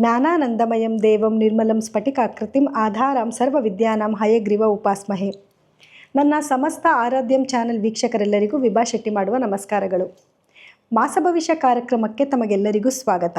ಜ್ಞಾನಾನಂದಮಯಂ ದೇವಂ ನಿರ್ಮಲಂ ಸ್ಫಟಿಕಾಕೃತಿಂ ಆಧಾರಂ ಸರ್ವವಿದ್ಯಾನಾಂ ಹಯಗ್ರೀವ ಉಪಾಸ್ಮಹೆ. ನನ್ನ ಸಮಸ್ತ ಆರಾಧ್ಯಂ ಚಾನೆಲ್ ವೀಕ್ಷಕರೆಲ್ಲರಿಗೂ ವಿಭಾ ಶೆಟ್ಟಿ ಮಾಡುವ ನಮಸ್ಕಾರಗಳು. ಮಾಸಭವಿಷ್ಯ ಕಾರ್ಯಕ್ರಮಕ್ಕೆ ತಮಗೆಲ್ಲರಿಗೂ ಸ್ವಾಗತ.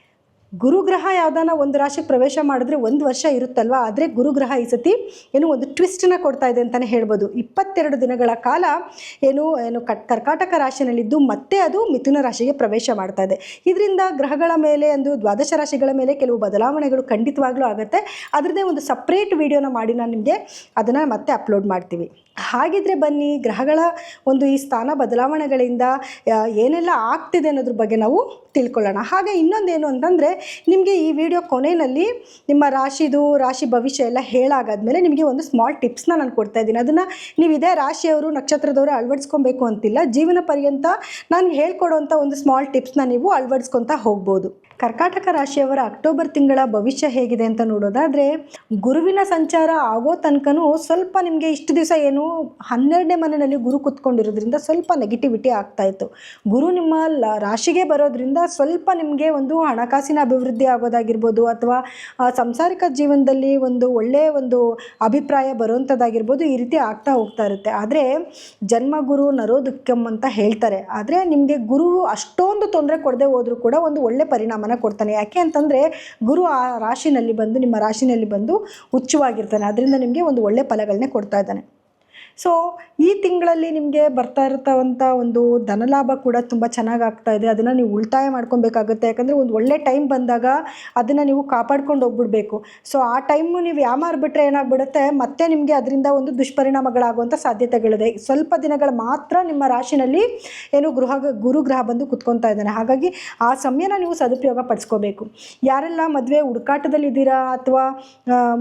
ಗುರುಗ್ರಹ ಯಾವ್ದಾನ ಒಂದು ರಾಶಿಗೆ ಪ್ರವೇಶ ಮಾಡಿದ್ರೆ ಒಂದು ವರ್ಷ ಇರುತ್ತಲ್ವ? ಆದರೆ ಗುರುಗ್ರಹ ಈ ಸತಿ ಏನು ಒಂದು ಟ್ವಿಸ್ಟನ್ನ ಕೊಡ್ತಾ ಇದೆ ಅಂತಲೇ ಹೇಳ್ಬೋದು. ಇಪ್ಪತ್ತೆರಡು ದಿನಗಳ ಕಾಲ ಏನು ಏನು ಕಟ್ ಕರ್ಕಾಟಕ ರಾಶಿಯಲ್ಲಿದ್ದು ಮತ್ತೆ ಅದು ಮಿಥುನ ರಾಶಿಗೆ ಪ್ರವೇಶ ಮಾಡ್ತಾ ಇದೆ. ಇದರಿಂದ ಗ್ರಹಗಳ ಮೇಲೆ ಒಂದು ದ್ವಾದಶ ರಾಶಿಗಳ ಮೇಲೆ ಕೆಲವು ಬದಲಾವಣೆಗಳು ಖಂಡಿತವಾಗ್ಲೂ ಆಗುತ್ತೆ. ಅದರದ್ದೇ ಒಂದು ಸಪ್ರೇಟ್ ವಿಡಿಯೋನ ಮಾಡಿ ನಾನು ನಿಮಗೆ ಅದನ್ನು ಮತ್ತೆ ಅಪ್ಲೋಡ್ ಮಾಡ್ತೀವಿ. ಹಾಗಿದ್ರೆ ಬನ್ನಿ, ಗ್ರಹಗಳ ಒಂದು ಈ ಸ್ಥಾನ ಬದಲಾವಣೆಗಳಿಂದ ಏನೆಲ್ಲ ಆಗ್ತಿದೆ ಅನ್ನೋದ್ರ ಬಗ್ಗೆ ನಾವು ತಿಳ್ಕೊಳ್ಳೋಣ. ಹಾಗೆ ಇನ್ನೊಂದೇನು ಅಂತಂದರೆ, ನಿಮಗೆ ಈ ವಿಡಿಯೋ ಕೊನೆಯಲ್ಲಿ ನಿಮ್ಮ ರಾಶಿದು, ರಾಶಿ ಭವಿಷ್ಯ ಎಲ್ಲ ಹೇಳಾಗಾದ್ಮೇಲೆ ನಿಮಗೆ ಒಂದು ಸ್ಮಾಲ್ ಟಿಪ್ಸ್ನ ನಾನು ಕೊಡ್ತಾ ಇದ್ದೀನಿ. ಅದನ್ನು ನೀವು ಇದೇ ರಾಶಿಯವರು, ನಕ್ಷತ್ರದವರು ಅಳವಡಿಸ್ಕೊಬೇಕು ಅಂತಿಲ್ಲ. ಜೀವನ ಪರ್ಯಂತ ನಾನು ಹೇಳ್ಕೊಡೋಂಥ ಒಂದು ಸ್ಮಾಲ್ ಟಿಪ್ಸ್ನ ನೀವು ಅಳವಡಿಸ್ಕೊತಾ ಹೋಗ್ಬೋದು. ಕರ್ಕಾಟಕ ರಾಶಿಯವರ ಅಕ್ಟೋಬರ್ ತಿಂಗಳ ಭವಿಷ್ಯ ಹೇಗಿದೆ ಅಂತ ನೋಡೋದಾದರೆ, ಗುರುವಿನ ಸಂಚಾರ ಆಗೋ ತನಕನೂ ಸ್ವಲ್ಪ ನಿಮಗೆ ಇಷ್ಟು ದಿವಸ ಏನು ಹನ್ನೆರಡನೇ ಮನೆಯಲ್ಲಿ ಗುರು ಕುತ್ಕೊಂಡಿರೋದ್ರಿಂದ ಸ್ವಲ್ಪ ನೆಗೆಟಿವಿಟಿ ಆಗ್ತಾ ಇತ್ತು. ಗುರು ನಿಮ್ಮ ರಾಶಿಗೆ ಬರೋದ್ರಿಂದ ಸ್ವಲ್ಪ ನಿಮಗೆ ಒಂದು ಹಣಕಾಸಿನ ಅಭಿವೃದ್ಧಿ ಆಗೋದಾಗಿರ್ಬೋದು ಅಥವಾ ಸಂಸಾರಿಕ ಜೀವನದಲ್ಲಿ ಒಂದು ಒಳ್ಳೆಯ ಒಂದು ಅಭಿಪ್ರಾಯ ಬರುವಂಥದ್ದಾಗಿರ್ಬೋದು ಈ ರೀತಿ ಆಗ್ತಾ ಹೋಗ್ತಾ ಇರುತ್ತೆ. ಆದರೆ ಜನ್ಮಗುರು ನರೋದುಕ್ಕಂ ಅಂತ ಹೇಳ್ತಾರೆ. ಆದರೆ ನಿಮಗೆ ಗುರು ಅಷ್ಟೊಂದು ತೊಂದರೆ ಕೊಡದೆ ಹೋದರೂ ಕೂಡ ಒಂದು ಒಳ್ಳೆ ಪರಿಣಾಮನ ಕೊಡ್ತಾನೆ. ಯಾಕೆ ಅಂತಂದರೆ ಗುರು ಆ ರಾಶಿನಲ್ಲಿ ಬಂದು ನಿಮ್ಮ ರಾಶಿನಲ್ಲಿ ಬಂದು ಹುಚ್ಚುವಾಗಿರ್ತಾನೆ. ಅದರಿಂದ ನಿಮಗೆ ಒಂದು ಒಳ್ಳೆ ಫಲಗಳನ್ನೇ ಕೊಡ್ತಾ ಇದ್ದಾನೆ. ಸೊ ಈ ತಿಂಗಳಲ್ಲಿ ನಿಮಗೆ ಬರ್ತಾ ಇರ್ತವಂಥ ಒಂದು ಧನಲಾಭ ಕೂಡ ತುಂಬ ಚೆನ್ನಾಗಿ ಆಗ್ತಾ ಇದೆ. ಅದನ್ನು ನೀವು ಉಳಿತಾಯ ಮಾಡ್ಕೊಬೇಕಾಗುತ್ತೆ. ಯಾಕಂದರೆ ಒಂದು ಒಳ್ಳೆ ಟೈಮ್ ಬಂದಾಗ ಅದನ್ನು ನೀವು ಕಾಪಾಡ್ಕೊಂಡು ಹೋಗ್ಬಿಡ್ಬೇಕು. ಸೊ ಆ ಟೈಮು ನೀವು ಯಾಮಾರ್ಬಿಟ್ರೆ ಏನಾಗ್ಬಿಡುತ್ತೆ? ಮತ್ತೆ ನಿಮಗೆ ಅದರಿಂದ ಒಂದು ದುಷ್ಪರಿಣಾಮಗಳಾಗುವಂಥ ಸಾಧ್ಯತೆಗಳಿದೆ ಸ್ವಲ್ಪ ದಿನಗಳು ಮಾತ್ರ ನಿಮ್ಮ ರಾಶಿನಲ್ಲಿ ಏನು ಗೃಹ ಗುರುಗ್ರಹ ಬಂದು ಕುತ್ಕೊತಾ ಇದ್ದಾನೆ. ಹಾಗಾಗಿ ಆ ಸಮಯನ ನೀವು ಸದುಪಯೋಗ ಪಡಿಸ್ಕೋಬೇಕು. ಯಾರೆಲ್ಲ ಮದುವೆ ಹುಡುಕಾಟದಲ್ಲಿದ್ದೀರಾ ಅಥವಾ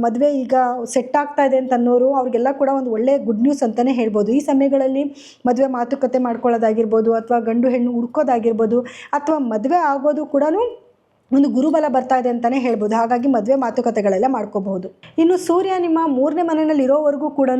ಮದುವೆ ಈಗ ಸೆಟ್ ಆಗ್ತಾ ಇದೆ ಅಂತ ಅನ್ನೋರು, ಅವ್ರಿಗೆಲ್ಲ ಕೂಡ ಒಂದು ಒಳ್ಳೆಯ ಗುಡ್ ನ್ಯೂಸ್ ಅಂತಲೇ ಹೇಳ್ಬೋದು. ಈ ಸಮಯಗಳಲ್ಲಿ ಮದುವೆ ಮಾತುಕತೆ ಮಾಡ್ಕೊಳ್ಳೋದಾಗಿರ್ಬೋದು ಅಥವಾ ಗಂಡು ಹೆಣ್ಣು ಹುಡ್ಕೋದಾಗಿರ್ಬೋದು ಅಥವಾ ಮದುವೆ ಆಗೋದು ಕೂಡ ಒಂದು ಗುರುಬಲ ಬರ್ತಾ ಇದೆ ಅಂತಲೇ ಹೇಳ್ಬೋದು. ಹಾಗಾಗಿ ಮದುವೆ ಮಾತುಕತೆಗಳೆಲ್ಲ ಮಾಡ್ಕೋಬಹುದು. ಇನ್ನು ಸೂರ್ಯ ನಿಮ್ಮ ಮೂರನೇ ಮನೆಯಲ್ಲಿ ಇರೋವರೆಗೂ ಕೂಡ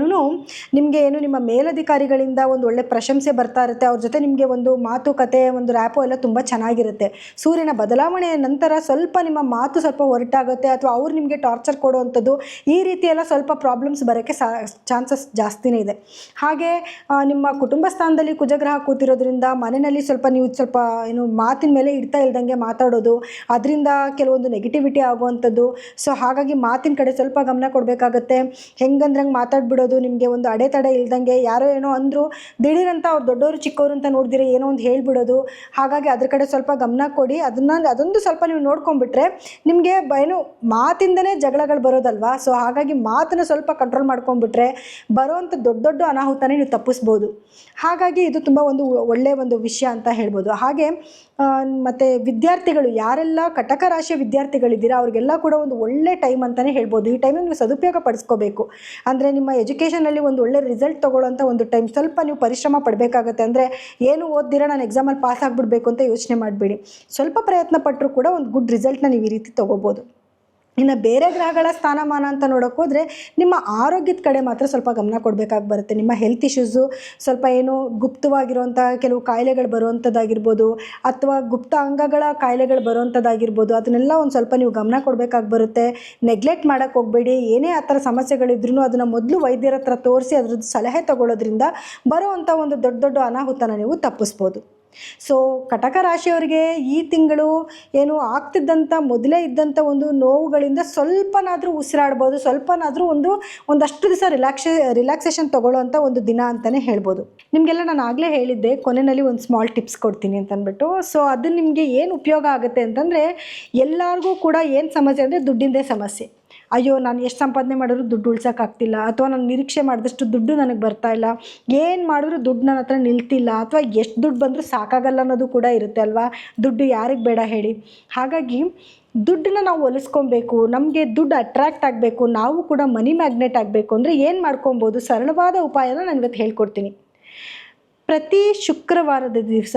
ನಿಮಗೆ ಏನು ನಿಮ್ಮ ಮೇಲಧಿಕಾರಿಗಳಿಂದ ಒಂದು ಒಳ್ಳೆ ಪ್ರಶಂಸೆ ಬರ್ತಾ ಇರುತ್ತೆ. ಅವ್ರ ಜೊತೆ ನಿಮಗೆ ಒಂದು ಮಾತುಕತೆ, ಒಂದು ರ್ಯಾಪೋ ಎಲ್ಲ ತುಂಬ ಚೆನ್ನಾಗಿರುತ್ತೆ. ಸೂರ್ಯನ ಬದಲಾವಣೆಯ ನಂತರ ಸ್ವಲ್ಪ ನಿಮ್ಮ ಮಾತು ಸ್ವಲ್ಪ ಹೊರಟಾಗುತ್ತೆ ಅಥವಾ ಅವ್ರು ನಿಮಗೆ ಟಾರ್ಚರ್ ಕೊಡುವಂಥದ್ದು ಈ ರೀತಿ ಎಲ್ಲ ಸ್ವಲ್ಪ ಪ್ರಾಬ್ಲಮ್ಸ್ ಬರೋಕ್ಕೆ ಸಾ, ಚಾನ್ಸಸ್ ಜಾಸ್ತಿನೇ ಇದೆ. ಹಾಗೆ ನಿಮ್ಮ ಕುಟುಂಬ ಸ್ಥಾನದಲ್ಲಿ ಕುಜಗ್ರಹ ಕೂತಿರೋದ್ರಿಂದ ಮನೆಯಲ್ಲಿ ಸ್ವಲ್ಪ ನೀವು ಸ್ವಲ್ಪ ಏನು ಮಾತಿನ ಮೇಲೆ ಇಡ್ತಾ ಇಲ್ದಂಗೆ ಮಾತಾಡೋದು ಅದರಿಂದ ಕೆಲವೊಂದು ನೆಗೆಟಿವಿಟಿ ಆಗುವಂಥದ್ದು. ಸೊ ಹಾಗಾಗಿ ಮಾತಿನ ಕಡೆ ಸ್ವಲ್ಪ ಗಮನ ಕೊಡಬೇಕಾಗತ್ತೆ. ಹೆಂಗಂದ್ರಂಗೆ ಮಾತಾಡ್ಬಿಡೋದು, ನಿಮಗೆ ಒಂದು ಅಡೆತಡೆ ಇಲ್ದಂಗೆ ಯಾರೋ ಏನೋ ಅಂದರು, ದಿಢೀರಂತ ಅವ್ರು ದೊಡ್ಡವರು ಚಿಕ್ಕವರು ಅಂತ ನೋಡಿದಿರಿ ಏನೋ ಒಂದು ಹೇಳಿಬಿಡೋದು. ಹಾಗಾಗಿ ಅದ್ರ ಕಡೆ ಸ್ವಲ್ಪ ಗಮನ ಕೊಡಿ. ಅದನ್ನ ಅದೊಂದು ಸ್ವಲ್ಪ ನೀವು ನೋಡ್ಕೊಂಡ್ಬಿಟ್ರೆ ನಿಮಗೆ ಏನು ಮಾತಿಂದನೇ ಜಗಳಗಳು ಬರೋದಲ್ವಾ? ಸೊ ಹಾಗಾಗಿ ಮಾತನ್ನು ಸ್ವಲ್ಪ ಕಂಟ್ರೋಲ್ ಮಾಡ್ಕೊಂಡ್ಬಿಟ್ರೆ ಬರೋವಂಥ ದೊಡ್ಡ ದೊಡ್ಡ ಅನಾಹುತನೇ ನೀವು ತಪ್ಪಿಸ್ಬೋದು. ಹಾಗಾಗಿ ಇದು ತುಂಬ ಒಂದು ಒಳ್ಳೆಯ ಒಂದು ವಿಷಯ ಅಂತ ಹೇಳ್ಬೋದು. ಹಾಗೆ ಮತ್ತು ವಿದ್ಯಾರ್ಥಿಗಳು ಯಾರೆಲ್ಲ ಕಟಕ ರಾಶಿಯ ವಿದ್ಯಾರ್ಥಿಗಳಿದ್ದೀರಾ, ಅವ್ರಿಗೆಲ್ಲ ಕೂಡ ಒಂದು ಒಳ್ಳೆ ಟೈಮ್ ಅಂತಲೇ ಹೇಳ್ಬೋದು. ಈ ಟೈಮಲ್ಲಿ ನೀವು ಸದುಪಯೋಗ ಪಡಿಸ್ಕೋಬೇಕು. ಅಂದರೆ ನಿಮ್ಮ ಎಜುಕೇಷನಲ್ಲಿ ಒಂದು ಒಳ್ಳೆ ರಿಸಲ್ಟ್ ತೊಗೊಳ್ಳೋಂಥ ಒಂದು ಟೈಮ್ ಸ್ವಲ್ಪ ನೀವು ಪರಿಶ್ರಮ ಪಡಬೇಕಾಗತ್ತೆ. ಅಂದರೆ ಏನು ಓದ್ದಿರ ನಾನು ಎಕ್ಸಾಮಲ್ಲಿ ಪಾಸ್ ಆಗಿಬಿಡ್ಬೇಕು ಅಂತ ಯೋಚನೆ ಮಾಡಬೇಡಿ. ಸ್ವಲ್ಪ ಪ್ರಯತ್ನ ಪಟ್ಟರು ಕೂಡ ಒಂದು ಗುಡ್ ರಿಸಲ್ಟ್ನ ನೀವು ಈ ರೀತಿ ತೊಗೋಬೋದು. ಇನ್ನು ಬೇರೆ ಗ್ರಹಗಳ ಸ್ಥಾನಮಾನ ಅಂತ ನೋಡೋಕ್ಕೋದ್ರೆ ನಿಮ್ಮ ಆರೋಗ್ಯದ ಕಡೆ ಮಾತ್ರ ಸ್ವಲ್ಪ ಗಮನ ಕೊಡಬೇಕಾಗಿ ಬರುತ್ತೆ. ನಿಮ್ಮ ಹೆಲ್ತ್ ಇಶ್ಯೂಸು ಸ್ವಲ್ಪ ಏನು ಗುಪ್ತವಾಗಿರುವಂಥ ಕೆಲವು ಕಾಯಿಲೆಗಳು ಬರುವಂಥದ್ದಾಗಿರ್ಬೋದು ಅಥವಾ ಗುಪ್ತ ಅಂಗಗಳ ಕಾಯಿಲೆಗಳು ಬರುವಂಥದ್ದಾಗಿರ್ಬೋದು ಅದನ್ನೆಲ್ಲ ಒಂದು ಸ್ವಲ್ಪ ನೀವು ಗಮನ ಕೊಡಬೇಕಾಗಿ ಬರುತ್ತೆ. ನೆಗ್ಲೆಕ್ಟ್ ಮಾಡೋಕ್ಕೆ ಹೋಗಬೇಡಿ. ಏನೇ ಆ ಥರ ಸಮಸ್ಯೆಗಳಿದ್ರೂ ಅದನ್ನು ಮೊದಲು ವೈದ್ಯರ ಹತ್ರ ತೋರಿಸಿ ಅದ್ರದ್ದು ಸಲಹೆ ತಗೊಳ್ಳೋದ್ರಿಂದ ಬರುವಂಥ ಒಂದು ದೊಡ್ಡ ದೊಡ್ಡ ಅನಾಹುತನ ನೀವು ತಪ್ಪಿಸ್ಬೋದು. ಸೊ ಕಟಕ ರಾಶಿಯವರಿಗೆ ಈ ತಿಂಗಳು ಏನು ಆಗ್ತಿದ್ದಂಥ ಮೊದಲೇ ಇದ್ದಂಥ ಒಂದು ನೋವುಗಳಿಂದ ಸ್ವಲ್ಪನಾದರೂ ಉಸಿರಾಡ್ಬೋದು, ಸ್ವಲ್ಪನಾದರೂ ಒಂದು, ಒಂದಷ್ಟು ದಿವಸ ರಿಲ್ಯಾಕ್ಸೇ ರಿಲ್ಯಾಕ್ಸೇಷನ್ ತೊಗೊಳ್ಳೋವಂಥ ಒಂದು ದಿನ ಅಂತಲೇ ಹೇಳ್ಬೋದು. ನಿಮಗೆಲ್ಲ ನಾನು ಆಗಲೇ ಹೇಳಿದ್ದೆ, ಕೊನೆಯಲ್ಲಿ ಒಂದು ಸ್ಮಾಲ್ ಟಿಪ್ಸ್ ಕೊಡ್ತೀನಿ ಅಂತಂದ್ಬಿಟ್ಟು. ಸೊ ಅದು ನಿಮಗೆ ಏನು ಉಪಯೋಗ ಆಗುತ್ತೆ ಅಂತಂದರೆ, ಎಲ್ಲರಿಗೂ ಕೂಡ ಏನು ಸಮಸ್ಯೆ ಅಂದರೆ ದುಡ್ಡಿಂದೇ ಸಮಸ್ಯೆ. ಅಯ್ಯೋ, ನಾನು ಎಷ್ಟು ಸಂಪಾದನೆ ಮಾಡಿದ್ರು ದುಡ್ಡು ಉಳ್ಸೋಕ್ಕಾಗ್ತಿಲ್ಲ ಅಥವಾ ನಾನು ನಿರೀಕ್ಷೆ ಮಾಡಿದಷ್ಟು ದುಡ್ಡು ನನಗೆ ಬರ್ತಾ ಇಲ್ಲ. ಏನು ಮಾಡಿದ್ರು ದುಡ್ಡು ನನ್ನ ಹತ್ರ ನಿಲ್ತಿಲ್ಲ. ಅಥವಾ ಎಷ್ಟು ದುಡ್ಡು ಬಂದರೂ ಸಾಕಾಗಲ್ಲ ಅನ್ನೋದು ಕೂಡ ಇರುತ್ತೆ ಅಲ್ವಾ? ದುಡ್ಡು ಯಾರಿಗೆ ಬೇಡ ಹೇಳಿ. ಹಾಗಾಗಿ ದುಡ್ಡನ್ನ ನಾವು ಒಲಿಸ್ಕೊಬೇಕು, ನಮಗೆ ದುಡ್ಡು ಅಟ್ರ್ಯಾಕ್ಟ್ ಆಗಬೇಕು, ನಾವು ಕೂಡ ಮನಿ ಮ್ಯಾಗ್ನೆಟ್ ಆಗಬೇಕು ಅಂದರೆ ಏನು ಮಾಡ್ಕೊಬೋದು? ಸರಳವಾದ ಉಪಾಯನ ನಾನು ಇವತ್ತು ಹೇಳ್ಕೊಡ್ತೀನಿ. ಪ್ರತಿ ಶುಕ್ರವಾರದ ದಿವಸ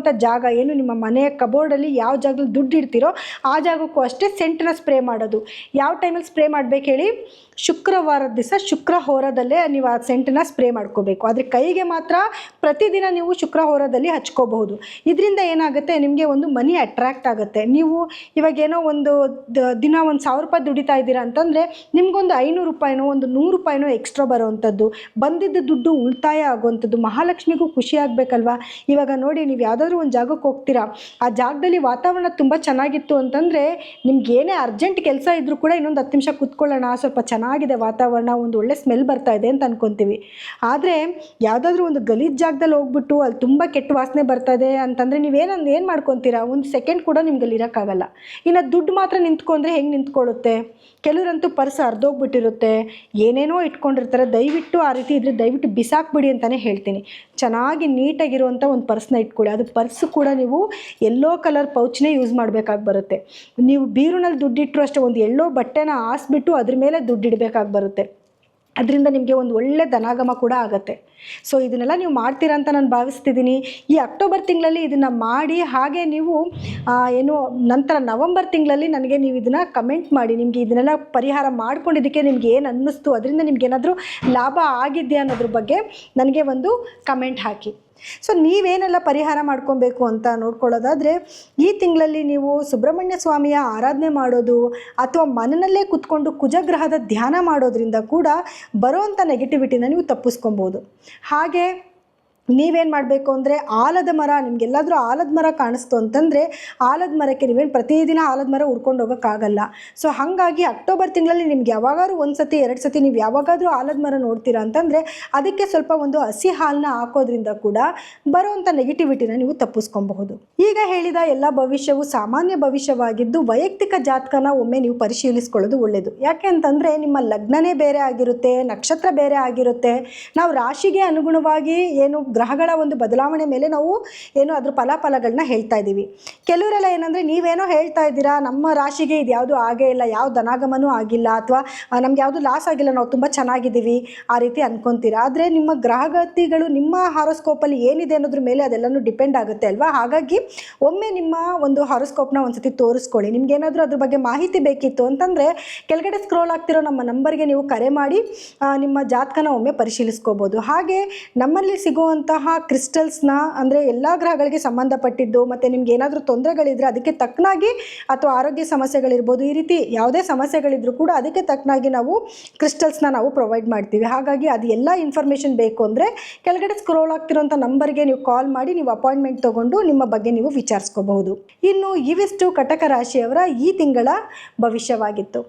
ಅಂಥ ಜಾಗ ಏನು? ನಿಮ್ಮ ಮನೆಯ ಕಬೋರ್ಡಲ್ಲಿ ಯಾವ ಜಾಗದಲ್ಲಿ ದುಡ್ಡು ಇಡ್ತೀರೋ ಆ ಜಾಗಕ್ಕೂ ಅಷ್ಟೇ ಸೆಂಟನ್ನ ಸ್ಪ್ರೇ ಮಾಡೋದು. ಯಾವ ಟೈಮಲ್ಲಿ ಸ್ಪ್ರೇ ಮಾಡಬೇಕು ಹೇಳಿ? ಶುಕ್ರವಾರದ ದಿವಸ ಶುಕ್ರ ಹೋರದಲ್ಲೇ ನೀವು ಆ ಸೆಂಟನ್ನ ಸ್ಪ್ರೇ ಮಾಡ್ಕೋಬೇಕು. ಆದರೆ ಕೈಗೆ ಮಾತ್ರ ಪ್ರತಿದಿನ ನೀವು ಶುಕ್ರ ಹೋರದಲ್ಲಿ ಹಚ್ಕೋಬಹುದು. ಇದರಿಂದ ಏನಾಗುತ್ತೆ? ನಿಮಗೆ ಒಂದು ಮನಿ ಅಟ್ರ್ಯಾಕ್ಟ್ ಆಗುತ್ತೆ. ನೀವು ಇವಾಗ ಏನೋ ಒಂದು ದಿನ ಒಂದು ಸಾವಿರ ರೂಪಾಯಿ ದುಡಿತಾ ಇದ್ದೀರಾ ಅಂತಂದರೆ ನಿಮಗೊಂದು ಐನೂರು ರೂಪಾಯಿನೋ, ಒಂದು ನೂರು ರೂಪಾಯಿನೋ ಎಕ್ಸ್ಟ್ರಾ ಬರೋವಂಥದ್ದು ಬಂದಿದ್ದ ದುಡ್ಡು ಉಳಿತಾಯ ಆಗುವಂಥದ್ದು ಮಹಾಲಕ್ಷ್ಮಿಗೂ ಖುಷಿ ಆಗಬೇಕಲ್ವಾ? ಇವಾಗ ನೋಡಿ, ನೀವು ಯಾವುದಾದ್ರೂ ಒಂದು ಜಾಗಕ್ಕೆ ಹೋಗ್ತೀರಾ? ಆ ಜಾಗದಲ್ಲಿ ವಾತಾವರಣ ತುಂಬ ಚೆನ್ನಾಗಿತ್ತು ಅಂತಂದರೆ ನಿಮ್ಗೆ ಏನೇ ಅರ್ಜೆಂಟ್ ಕೆಲಸ ಇದ್ದರೂ ಕೂಡ ಇನ್ನೊಂದು ಹತ್ತು ನಿಮಿಷ ಕೂತ್ಕೊಳ್ಳೋಣ, ಸ್ವಲ್ಪ ಚೆನ್ನಾಗಿದೆ ವಾತಾವರಣ, ಒಂದು ಒಳ್ಳೆ ಸ್ಮೆಲ್ ಬರ್ತಾ ಇದೆ ಅಂತ ಅನ್ಕೊತೀವಿ. ಆದರೆ ಯಾವುದಾದ್ರೂ ಒಂದು ಗಲೀಜ್ ಜಾಗದಲ್ಲಿ ಹೋಗ್ಬಿಟ್ಟು ಅಲ್ಲಿ ತುಂಬ ಕೆಟ್ಟ ವಾಸನೆ ಬರ್ತಾ ಇದೆ ಅಂತಂದರೆ ನೀವೇನೊಂದು ಏನು ಮಾಡ್ಕೊತೀರಾ? ಒಂದು ಸೆಕೆಂಡ್ ಕೂಡ ನಿಮ್ಗೆ ಅಲ್ಲಿ ಇರೋಕ್ಕಾಗಲ್ಲ. ಇನ್ನು ದುಡ್ಡು ಮಾತ್ರ ನಿಂತ್ಕೊಂಡ್ರೆ ಹೆಂಗೆ ನಿಂತ್ಕೊಳ್ಳುತ್ತೆ? ಕೆಲವರಂತೂ ಪರ್ಸ್ ಅರ್ಧೋಗ್ಬಿಟ್ಟಿರುತ್ತೆ ಏನೇನೋ ಇಟ್ಕೊಂಡಿರ್ತಾರೆ. ದಯವಿಟ್ಟು ಆ ರೀತಿ ಇದ್ರೆ ದಯವಿಟ್ಟು ಬಿಸಾಕ್ಬಿಡಿ ಅಂತಲೇ ಹೇಳ್ತೀನಿ. ಚೆನ್ನಾಗಿ ನೀಟಾಗಿರುವಂಥ ಒಂದು ಪರ್ಸ್ನ ಇಟ್ಕೊಳ್ಳಿ. ಅದು ಪರ್ಸ್ ಕೂಡ ನೀವು ಎಲ್ಲೋ ಕಲರ್ ಪೌಚ್ನೇ ಯೂಸ್ ಮಾಡಬೇಕಾಗಿ ಬರುತ್ತೆ. ನೀವು ಬೀರುನಲ್ಲಿ ದುಡ್ಡಿಟ್ಟರು ಅಷ್ಟೇ, ಒಂದು ಎಲ್ಲೋ ಬಟ್ಟೆನ ಹಾಸ್ಬಿಟ್ಟು ಅದ್ರ ಮೇಲೆ ದುಡ್ಡು ಇಡಬೇಕಾಗಿ ಬರುತ್ತೆ. ಅದರಿಂದ ನಿಮಗೆ ಒಂದು ಒಳ್ಳೆ ಧನಾಗಮ ಕೂಡ ಆಗುತ್ತೆ. ಸೊ ಇದನ್ನೆಲ್ಲ ನೀವು ಮಾಡ್ತೀರಾ ಅಂತ ನಾನು ಭಾವಿಸ್ತಿದ್ದೀನಿ ಈ ಅಕ್ಟೋಬರ್ ತಿಂಗಳಲ್ಲಿ ಇದನ್ನು ಮಾಡಿ, ಹಾಗೆ ನೀವು ಏನು, ನಂತರ ನವಂಬರ್ ತಿಂಗಳಲ್ಲಿ ನನಗೆ ನೀವು ಇದನ್ನು ಕಮೆಂಟ್ ಮಾಡಿ. ನಿಮಗೆ ಇದನ್ನೆಲ್ಲ ಪರಿಹಾರ ಮಾಡ್ಕೊಂಡಿದ್ದಕ್ಕೆ ನಿಮ್ಗೆ ಏನು ಅನ್ನಿಸ್ತು, ಅದರಿಂದ ನಿಮ್ಗೆ ಏನಾದರೂ ಲಾಭ ಆಗಿದೆಯಾ ಅನ್ನೋದ್ರ ಬಗ್ಗೆ ನನಗೆ ಒಂದು ಕಮೆಂಟ್ ಹಾಕಿ. ಸೊ ನೀವೇನೆಲ್ಲ ಪರಿಹಾರ ಮಾಡ್ಕೊಬೇಕು ಅಂತ ನೋಡ್ಕೊಳ್ಳೋದಾದರೆ, ಈ ತಿಂಗಳಲ್ಲಿ ನೀವು ಸುಬ್ರಹ್ಮಣ್ಯ ಸ್ವಾಮಿಯ ಆರಾಧನೆ ಮಾಡೋದು ಅಥವಾ ಮನನಲ್ಲೇ ಕುತ್ಕೊಂಡು ಕುಜಗ್ರಹದ ಧ್ಯಾನ ಮಾಡೋದ್ರಿಂದ ಕೂಡ ಬರೋವಂಥ ನೆಗೆಟಿವಿಟಿನ ನೀವು ತಪ್ಪಿಸ್ಕೊಬೋದು. ಹಾಗೆ ನೀವೇನು ಮಾಡಬೇಕು ಅಂದರೆ ಆಲದ ಮರ, ನಿಮಗೆಲ್ಲಾದರೂ ಆಲದ ಮರ ಕಾಣಿಸ್ತು ಅಂತಂದರೆ ಆಲದ ಮರಕ್ಕೆ ನೀವೇನು ಪ್ರತಿದಿನ ಆಲದ ಮರ ಉಡ್ಕೊಂಡು ಹೋಗೋಕ್ಕಾಗಲ್ಲ ಸೊ ಹಾಗಾಗಿ ಅಕ್ಟೋಬರ್ ತಿಂಗಳಲ್ಲಿ ನಿಮ್ಗೆ ಯಾವಾಗಾದ್ರೂ ಒಂದು ಸತಿ ಎರಡು ಸತಿ ನೀವು ಯಾವಾಗಾದರೂ ಆಲದ ಮರ ನೋಡ್ತೀರಾ ಅಂತಂದರೆ ಅದಕ್ಕೆ ಸ್ವಲ್ಪ ಒಂದು ಹಸಿ ಹಾಲನ್ನ ಹಾಕೋದ್ರಿಂದ ಕೂಡ ಬರುವಂಥ ನೆಗೆಟಿವಿಟಿನ ನೀವು ತಪ್ಪಿಸ್ಕೊಬಹುದು. ಈಗ ಹೇಳಿದ ಎಲ್ಲ ಭವಿಷ್ಯವು ಸಾಮಾನ್ಯ ಭವಿಷ್ಯವಾಗಿದ್ದು ವೈಯಕ್ತಿಕ ಜಾತಕನ ಒಮ್ಮೆ ನೀವು ಪರಿಶೀಲಿಸ್ಕೊಳ್ಳೋದು ಒಳ್ಳೆಯದು ಯಾಕೆ ಅಂತಂದರೆ ನಿಮ್ಮ ಲಗ್ನನೇ ಬೇರೆ ಆಗಿರುತ್ತೆ, ನಕ್ಷತ್ರ ಬೇರೆ ಆಗಿರುತ್ತೆ. ನಾವು ರಾಶಿಗೆ ಅನುಗುಣವಾಗಿ ಏನು ಗ್ರಹಗಳ ಒಂದು ಬದಲಾವಣೆ ಮೇಲೆ ನಾವು ಏನು ಅದ್ರ ಫಲಾಫಲಗಳನ್ನ ಹೇಳ್ತಾ ಇದ್ದೀವಿ. ಕೆಲವರೆಲ್ಲ ಏನಂದರೆ ನೀವೇನೋ ಹೇಳ್ತಾ ಇದ್ದೀರಾ, ನಮ್ಮ ರಾಶಿಗೆ ಇದು ಯಾವುದು ಆಗೇ ಇಲ್ಲ ಯಾವ ಧನಾಗಮನೂ ಆಗಿಲ್ಲ ಅಥವಾ ನಮ್ಗೆ ಯಾವುದು ಲಾಸ್ ಆಗಿಲ್ಲ, ನಾವು ತುಂಬ ಚೆನ್ನಾಗಿದ್ದೀವಿ ಆ ರೀತಿ ಅನ್ಕೊಂತೀರಾ? ಆದರೆ ನಿಮ್ಮ ಗ್ರಹಗತಿಗಳು, ನಿಮ್ಮ ಹಾರೋಸ್ಕೋಪಲ್ಲಿ ಏನಿದೆ ಅನ್ನೋದ್ರ ಮೇಲೆ ಅದೆಲ್ಲನೂ ಡಿಪೆಂಡ್ ಆಗುತ್ತೆ ಅಲ್ವಾ? ಹಾಗಾಗಿ ಒಮ್ಮೆ ನಿಮ್ಮ ಒಂದು ಹಾರೋಸ್ಕೋಪ್ನ ಒಂದ್ಸತಿ ತೋರಿಸ್ಕೊಳ್ಳಿ. ನಿಮ್ಗೇನಾದರೂ ಅದ್ರ ಬಗ್ಗೆ ಮಾಹಿತಿ ಬೇಕಿತ್ತು ಅಂತಂದರೆ ಕೆಳಗಡೆ ಸ್ಕ್ರೋಲ್ ಆಗ್ತಿರೋ ನಮ್ಮ ನಂಬರ್ಗೆ ನೀವು ಕರೆ ಮಾಡಿ ನಿಮ್ಮ ಜಾತಕನ ಒಮ್ಮೆ ಪರಿಶೀಲಿಸ್ಕೋಬೋದು. ಹಾಗೆ ನಮ್ಮಲ್ಲಿ ಸಿಗುವಂತಹ ಕ್ರಿಸ್ಟಲ್ಸ್ನ ಅಂದರೆ ಎಲ್ಲ ಗ್ರಹಗಳಿಗೆ ಸಂಬಂಧಪಟ್ಟಿದ್ದು, ಮತ್ತು ನಿಮ್ಗೆ ಏನಾದರೂ ತೊಂದರೆಗಳಿದ್ರೆ ಅದಕ್ಕೆ ತಕ್ಕನಾಗಿ ಅಥವಾ ಆರೋಗ್ಯ ಸಮಸ್ಯೆಗಳಿರ್ಬೋದು, ಈ ರೀತಿ ಯಾವುದೇ ಸಮಸ್ಯೆಗಳಿದ್ರೂ ಕೂಡ ಅದಕ್ಕೆ ತಕ್ಕನಾಗಿ ನಾವು ಕ್ರಿಸ್ಟಲ್ಸ್ನ ನಾವು ಪ್ರೊವೈಡ್ ಮಾಡ್ತೀವಿ. ಹಾಗಾಗಿ ಅದು ಎಲ್ಲ ಇನ್ಫಾರ್ಮೇಷನ್ ಬೇಕು ಅಂದರೆ ಕೆಳಗಡೆ ಸ್ಕ್ರೋಲ್ ಆಗ್ತಿರೋಂಥ ನಂಬರ್ಗೆ ನೀವು ಕಾಲ್ ಮಾಡಿ, ನೀವು ಅಪಾಯಿಂಟ್ಮೆಂಟ್ ತೊಗೊಂಡು ನಿಮ್ಮ ಬಗ್ಗೆ ನೀವು ವಿಚಾರಿಸ್ಕೋಬಹುದು. ಇನ್ನು ಇವಿಷ್ಟು ಕಟಕ ರಾಶಿಯವರ ಈ ತಿಂಗಳ ಭವಿಷ್ಯವಾಗಿತ್ತು.